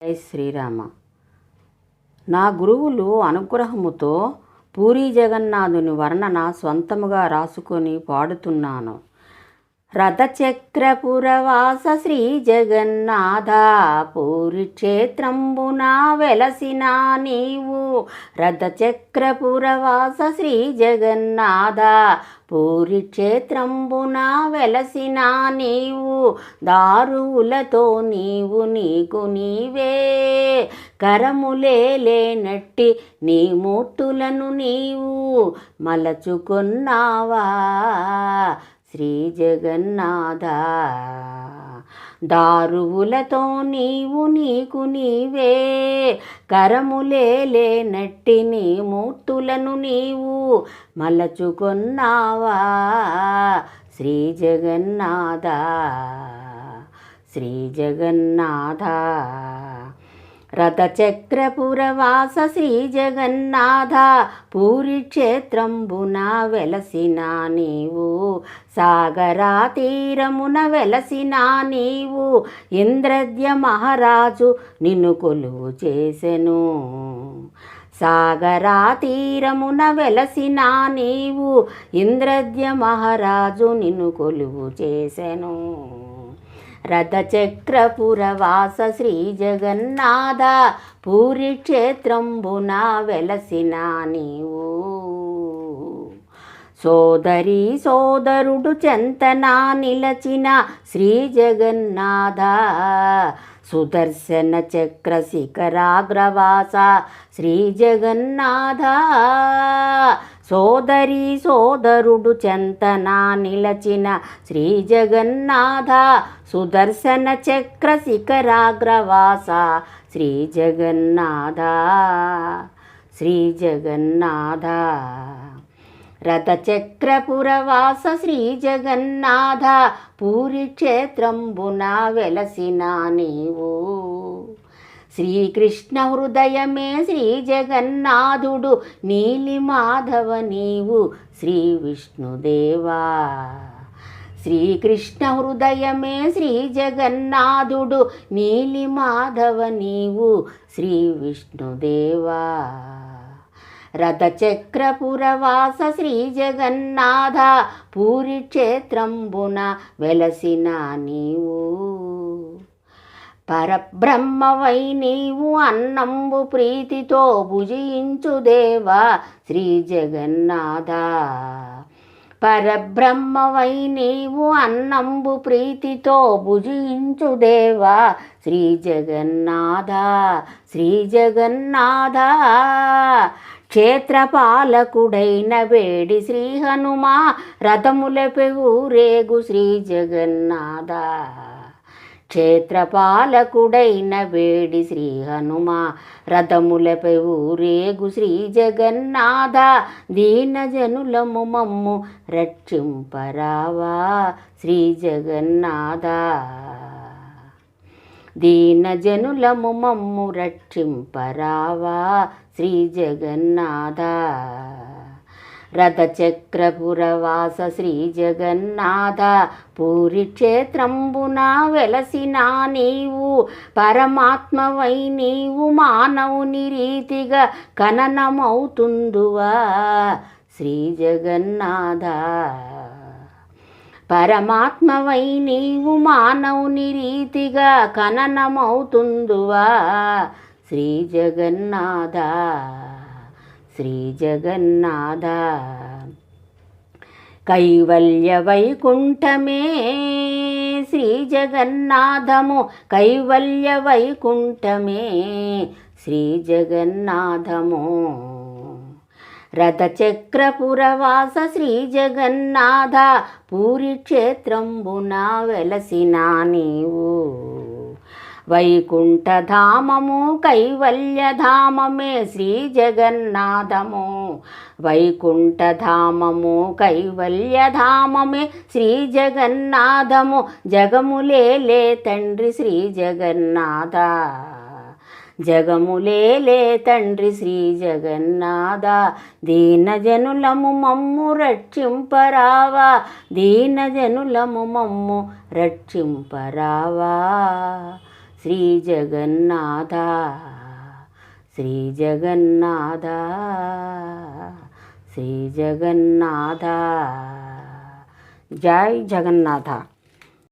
జై శ్రీరామ. నా గురువులు అనుగ్రహముతో పూరీ జగన్నాథుని వర్ణన స్వంతముగా రాసుకొని పాడుతున్నాను. రథచక్రపురవాస శ్రీ జగన్నాథ పూరి క్షేత్రంబున వెలసిన నీవు. రథచక్రపురవాస శ్రీ జగన్నాథ పూరి క్షేత్రంబున వెలసిన నీవు. దారువులతో నీవు నీకు నీవే. కరములే లేనట్టి నీ మూర్తులను నీవు మలచుకున్నావా? శ్రీ జగన్నాథ దారువులతో నీవు నీకు నీవే కరములే లేనట్టి నీ మూర్తులను నీవు మలచుకొన్నావా? శ్రీ జగన్నాథ శ్రీ జగన్నాథ రథచక్రపురవాస శ్రీ జగన్నాథ పూరి క్షేత్రంబున వెలసిన నీవు సాగరా తీరమున వెలసిన నీవు ఇంద్రద్య మహారాజు నిన్ను కొలువు చేసెను. సాగరా తీరమున వెలసిన నీవు ఇంద్రద్య మహారాజు నిన్ను కొలువు చేసెను. రథచక్రపురవాస శ్రీ జగన్నాథ పూరి క్షేత్రంబున వెలసిన నీవు. సోదరి సోదరుడు చెంతనా నిలచిన శ్రీ జగన్నాథ సుదర్శన చక్ర శిఖరాగ్రవాస శ్రీ జగన్నాథ. సోదరి సోదరుడు చెంతనా నిలచిన శ్రీ జగన్నాథ. సుదర్శన చక్ర శిఖరాగ్రవాస శ్రీ జగన్నాథ. శ్రీ జగన్నాథ. రథచక్రపురవాస శ్రీ జగన్నాథ పూరి క్షేత్రంబున వెలసిన నీవు. శ్రీకృష్ణ హృదయమే శ్రీ జగన్నాథుడు నీలి మాధవ నీవు శ్రీ విష్ణుదేవా. శ్రీకృష్ణ హృదయమే శ్రీ జగన్నాథుడు నీలి మాధవ నీవు శ్రీ విష్ణుదేవా. రథచక్రపురవాస శ్రీ జగన్నాథ పూరి క్షేత్రంబున వెలసిన నీవు. పరబ్రహ్మవై నీవు అన్నంబు ప్రీతితో భుజించు దేవా శ్రీ జగన్నాథ. పరబ్రహ్మవై నీవు అన్నంబు ప్రీతితో భుజించు దేవా శ్రీ జగన్నాథ. శ్రీ జగన్నాథ. క్షేత్రపాలకుడైన వేడి శ్రీ హనుమా రథములపై రేగు శ్రీ జగన్నాథ. క్షేత్రపాలకుడైన వేడి శ్రీ హనుమ రథములపై ఊరేగు శ్రీ జగన్నాథ. దీనజనులము మమ్ము రక్షింపరావా శ్రీ జగన్నాథ. దీనజనులము మమ్ము రక్షింపరావా? శ్రీ జగన్నాథ. రథచక్రపురవాస శ్రీ జగన్నాథ. పూరి క్షేత్రంబున వెలసినా నీవు పరమాత్మవై నీవు మానవుని రీతిగా కననమవుతుందువా శ్రీ జగన్నాథ. పరమాత్మవై నీవు మానవుని రీతిగా కననమవుతుందువా శ్రీ జగన్నాథ శ్రీ జగన్నాథ. కైవల్య వైకుంఠమే శ్రీ జగన్నాథము కైవల్య వైకుంఠమే శ్రీ జగన్నాథము. రథచక్రపురవాస శ్రీ జగన్నాథ పూరి క్షేత్రంబున వెలసినా నీవు. వైకుంఠధామము కైవల్యధామమే శ్రీ జగన్నాథము. వైకుంఠధామము కైవల్యధామమే శ్రీ జగన్నాథము. జగములేలే తండ్రి శ్రీ జగన్నాథ. జగములేలే తండ్రి శ్రీ జగన్నాథ దీనజనులము మమ్ము రక్షింపరావా దీనజనులము మమ్ము రక్షింపరావా. శ్రీ జగన్నాథ శ్రీ జగన్నాథ శ్రీ జగన్నాథ. జై జగన్నాథ.